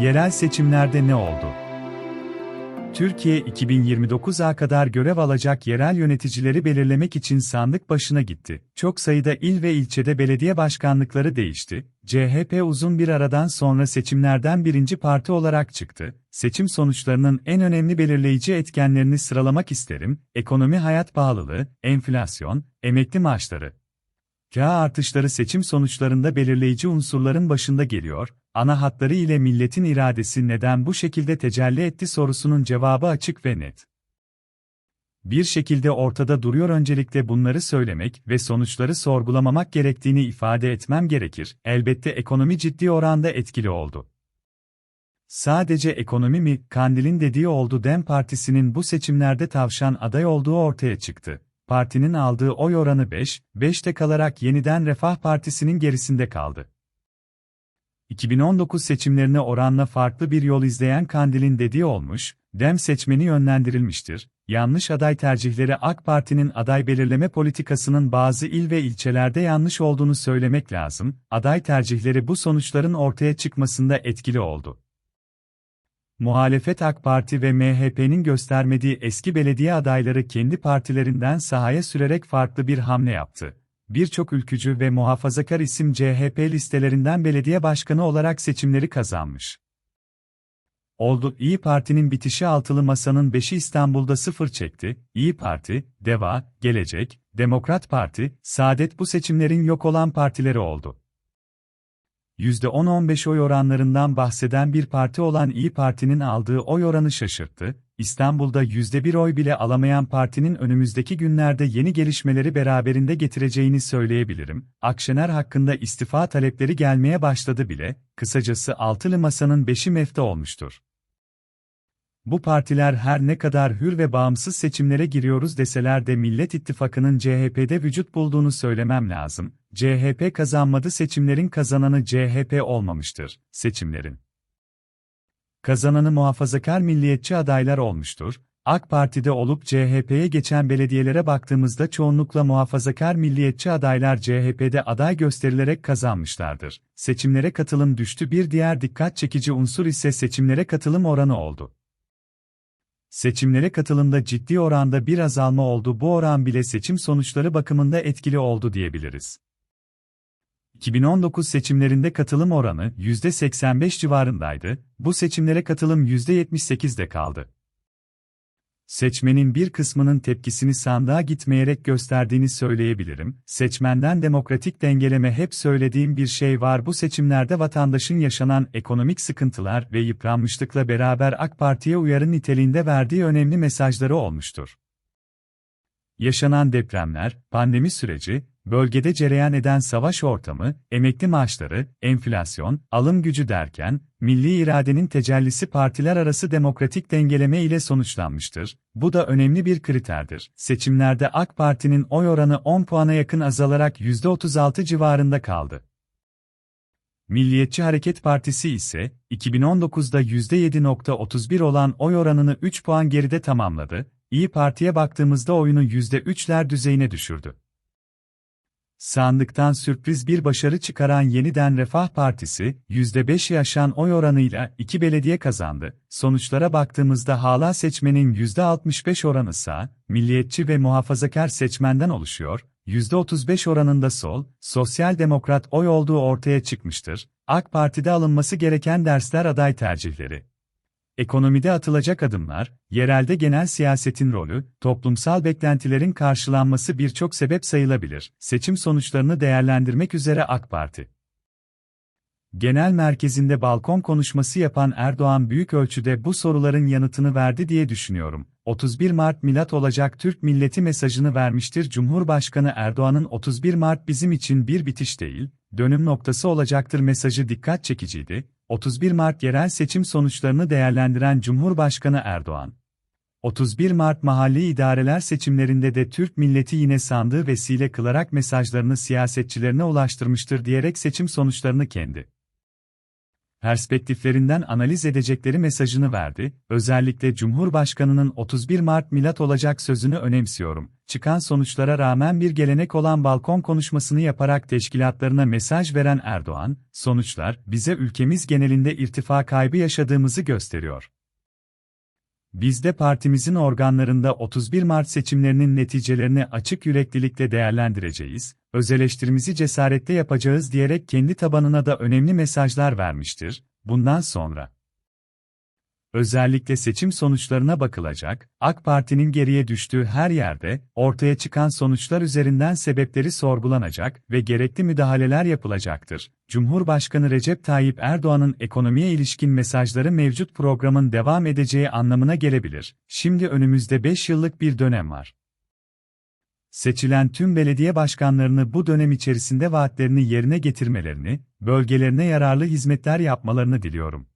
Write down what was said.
Yerel seçimlerde ne oldu? Türkiye 2029'a kadar görev alacak yerel yöneticileri belirlemek için sandık başına gitti. Çok sayıda il ve ilçede belediye başkanlıkları değişti. CHP uzun bir aradan sonra seçimlerden birinci parti olarak çıktı. Seçim sonuçlarının en önemli belirleyici etkenlerini sıralamak isterim. Ekonomi hayat pahalılığı, enflasyon, emekli maaşları. Kâ artışları seçim sonuçlarında belirleyici unsurların başında geliyor, ana hatları ile milletin iradesi neden bu şekilde tecelli etti sorusunun cevabı açık ve net. Bir şekilde ortada duruyor öncelikle bunları söylemek ve sonuçları sorgulamamak gerektiğini ifade etmem gerekir. Elbette ekonomi ciddi oranda etkili oldu. Sadece ekonomi mi, Kandil'in dediği oldu Dem Partisi'nin bu seçimlerde tavşan aday olduğu ortaya çıktı. Partinin aldığı oy oranı 5, 5'te kalarak yeniden Refah Partisi'nin gerisinde kaldı. 2019 seçimlerine oranla farklı bir yol izleyen Kandil'in dediği olmuş, Dem seçmeni yönlendirilmiştir, yanlış aday tercihleri AK Parti'nin aday belirleme politikasının bazı il ve ilçelerde yanlış olduğunu söylemek lazım, aday tercihleri bu sonuçların ortaya çıkmasında etkili oldu. Muhalefet AK Parti ve MHP'nin göstermediği eski belediye adayları kendi partilerinden sahaya sürerek farklı bir hamle yaptı birçok ülkücü ve muhafazakar isim CHP listelerinden belediye başkanı olarak seçimleri kazanmış. Oldu, İyi Parti'nin bitişi altılı masanın beşi İstanbul'da sıfır çekti, İyi Parti, DEVA, Gelecek, Demokrat Parti, Saadet bu seçimlerin yok olan partileri oldu. %10-15 oy oranlarından bahseden bir parti olan İyi Parti'nin aldığı oy oranı şaşırttı, İstanbul'da %1 oy bile alamayan partinin önümüzdeki günlerde yeni gelişmeleri beraberinde getireceğini söyleyebilirim. Akşener hakkında istifa talepleri gelmeye başladı bile, kısacası altılı masanın beşi mefta olmuştur. Bu partiler her ne kadar hür ve bağımsız seçimlere giriyoruz deseler de Millet İttifakı'nın CHP'de vücut bulduğunu söylemem lazım. CHP kazanmadı seçimlerin kazananı CHP olmamıştır. Seçimlerin kazananı muhafazakar milliyetçi adaylar olmuştur. AK Parti'de olup CHP'ye geçen belediyelere baktığımızda çoğunlukla muhafazakar milliyetçi adaylar CHP'de aday gösterilerek kazanmışlardır. Seçimlere katılım düştü bir diğer dikkat çekici unsur ise seçimlere katılım oranı oldu. Seçimlere katılımda ciddi oranda bir azalma oldu bu oran bile seçim sonuçları bakımında etkili oldu diyebiliriz. 2019 seçimlerinde katılım oranı %85 civarındaydı, bu seçimlere katılım %78'de kaldı. Seçmenin bir kısmının tepkisini sandığa gitmeyerek gösterdiğini söyleyebilirim. Seçmenden demokratik dengeleme hep söylediğim bir şey var. Bu seçimlerde vatandaşın yaşanan ekonomik sıkıntılar ve yıpranmışlıkla beraber AK Parti'ye uyarı niteliğinde verdiği önemli mesajları olmuştur. Yaşanan depremler, pandemi süreci, bölgede cereyan eden savaş ortamı, emekli maaşları, enflasyon, alım gücü derken, milli iradenin tecellisi partiler arası demokratik dengeleme ile sonuçlanmıştır. Bu da önemli bir kriterdir. Seçimlerde AK Parti'nin oy oranı 10 puana yakın azalarak %36 civarında kaldı. Milliyetçi Hareket Partisi ise, 2019'da %7.31 olan oy oranını 3 puan geride tamamladı, İyi Parti'ye baktığımızda oyunu %3'ler düzeyine düşürdü. Sandıktan sürpriz bir başarı çıkaran Yeniden Refah Partisi, %5 yaşan oy oranıyla iki belediye kazandı. Sonuçlara baktığımızda hala seçmenin %65 oranı sağ, milliyetçi ve muhafazakar seçmenden oluşuyor, %35 oranında sol, sosyal demokrat oy olduğu ortaya çıkmıştır. AK Parti'de alınması gereken dersler aday tercihleri. Ekonomide atılacak adımlar, yerelde genel siyasetin rolü, toplumsal beklentilerin karşılanması birçok sebep sayılabilir. Seçim sonuçlarını değerlendirmek üzere AK Parti. Genel merkezinde balkon konuşması yapan Erdoğan büyük ölçüde bu soruların yanıtını verdi diye düşünüyorum. 31 Mart milat olacak Türk milleti mesajını vermiştir. Cumhurbaşkanı Erdoğan'ın 31 Mart bizim için bir bitiş değil, dönüm noktası olacaktır mesajı dikkat çekiciydi. 31 Mart yerel seçim sonuçlarını değerlendiren Cumhurbaşkanı Erdoğan, 31 Mart mahalli idareler seçimlerinde de Türk milleti yine sandığı vesile kılarak mesajlarını siyasetçilerine ulaştırmıştır diyerek seçim sonuçlarını kendi perspektiflerinden analiz edecekleri mesajını verdi. Özellikle Cumhurbaşkanının 31 Mart milat olacak sözünü önemsiyorum. Çıkan sonuçlara rağmen bir gelenek olan balkon konuşmasını yaparak teşkilatlarına mesaj veren Erdoğan, sonuçlar bize ülkemiz genelinde irtifa kaybı yaşadığımızı gösteriyor. Biz de partimizin organlarında 31 Mart seçimlerinin neticelerini açık yüreklilikle değerlendireceğiz, öz eleştirimizi cesaretle yapacağız diyerek kendi tabanına da önemli mesajlar vermiştir. Bundan sonra Özellikle seçim sonuçlarına bakılacak, AK Parti'nin geriye düştüğü her yerde, ortaya çıkan sonuçlar üzerinden sebepleri sorgulanacak ve gerekli müdahaleler yapılacaktır. Cumhurbaşkanı Recep Tayyip Erdoğan'ın ekonomiye ilişkin mesajları mevcut programın devam edeceği anlamına gelebilir. Şimdi önümüzde 5 yıllık bir dönem var. Seçilen tüm belediye başkanlarını bu dönem içerisinde vaatlerini yerine getirmelerini, bölgelerine yararlı hizmetler yapmalarını diliyorum.